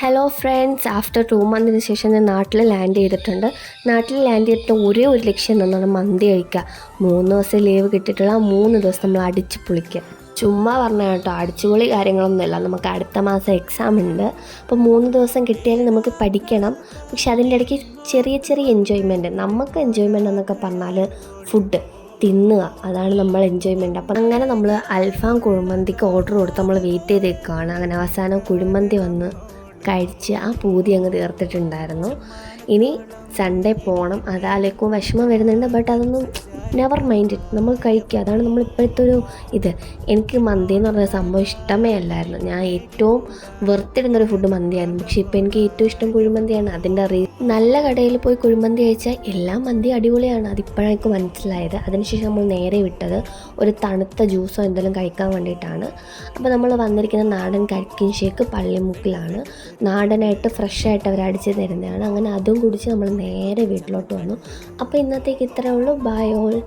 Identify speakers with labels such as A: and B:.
A: Hello friends after two മന്തിന് ശേഷം ഞാൻ നാട്ടിൽ ലാൻഡ് ചെയ്തിട്ടുണ്ട്. നാട്ടിൽ ലാൻഡ് ചെയ്തിട്ട് ഒരേ ഒരു ലക്ഷ്യം എന്നാണ് മന്തി കഴിക്കുക. മൂന്ന് ദിവസം ലീവ് കിട്ടിയിട്ടുള്ള മൂന്ന് ദിവസം നമ്മൾ അടിച്ച് പൊളിക്കുക. ചുമ്മാ പറഞ്ഞ കേട്ടോ അടിച്ചുപൊളി കാര്യങ്ങളൊന്നുമില്ല നമുക്ക് അടുത്ത മാസം എക്സാം ഉണ്ട്. അപ്പോൾ മൂന്ന് ദിവസം കിട്ടിയാൽ നമുക്ക് പഠിക്കണം. പക്ഷെ അതിന്റെ ഇടയ്ക്ക് ചെറിയ ചെറിയ എൻജോയ്മെന്റ് നമുക്ക് എൻജോയ്മെന്റ് എന്നൊക്കെ പറഞ്ഞാൽ ഫുഡ് തിന്നുക. അതാണ് നമ്മൾ എൻജോയ്മെന്റ് അപ്പം അങ്ങനെ നമ്മൾ അൽഫാം കുഴിമന്തിക്ക് ഓർഡർ കൊടുത്ത് നമ്മൾ വെയിറ്റ് ചെയ്ത് നിൽക്കുകയാണ് അങ്ങനെ അവസാനം കുഴിമന്തി വന്ന് കഴിച്ച് ആ പൂതി അങ്ങ് തീർത്തിട്ടുണ്ടായിരുന്നു. ഇനി സൺഡേ പോകണം അതാലേക്കും വിഷമം വരുന്നുണ്ട് ബട്ട് അതൊന്നും നെവർ മൈൻഡ് ഇറ്റ് നമ്മൾ കഴിക്കുക. അതാണ് നമ്മൾ ഇപ്പോഴത്തെ ഒരു ഇത്. എനിക്ക് മന്തി എന്ന് പറഞ്ഞ സംഭവം ഇഷ്ടമേ അല്ലായിരുന്നു. ഞാൻ ഏറ്റവും വെറുത്തിടുന്നൊരു ഫുഡ് മന്തിയായിരുന്നു. പക്ഷേ ഇപ്പോൾ എനിക്ക് ഏറ്റവും ഇഷ്ടം കുഴിമന്തിയാണ്. അതിന്റെ അറി നല്ല കടയിൽ പോയി കുഴിമന്തി കഴിച്ചാൽ എല്ലാ മന്തി അടിപൊളിയാണ്. അതിപ്പോഴാണ് എനിക്ക് മനസ്സിലായത്. അതിനുശേഷം നമ്മൾ നേരെ വിട്ടത് ഒരു തണുത്ത ജ്യൂസോ എന്തെങ്കിലും കഴിക്കാൻ വേണ്ടിയിട്ടാണ്. അപ്പോൾ നമ്മൾ വന്നിരിക്കുന്ന നാടൻ കരിക്കിൻ ഷേക്ക് പള്ളിമുക്കിലാണ്. നാടനായിട്ട് ഫ്രഷായിട്ട് അവർ അടിച്ച് തരുന്നതാണ്. അങ്ങനെ അതും കുടിച്ച് നമ്മൾ നേരെ വീട്ടിലോട്ട് വന്നു. അപ്പോൾ ഇന്നത്തേക്ക് ഇത്രയേ ഉള്ളൂ. By all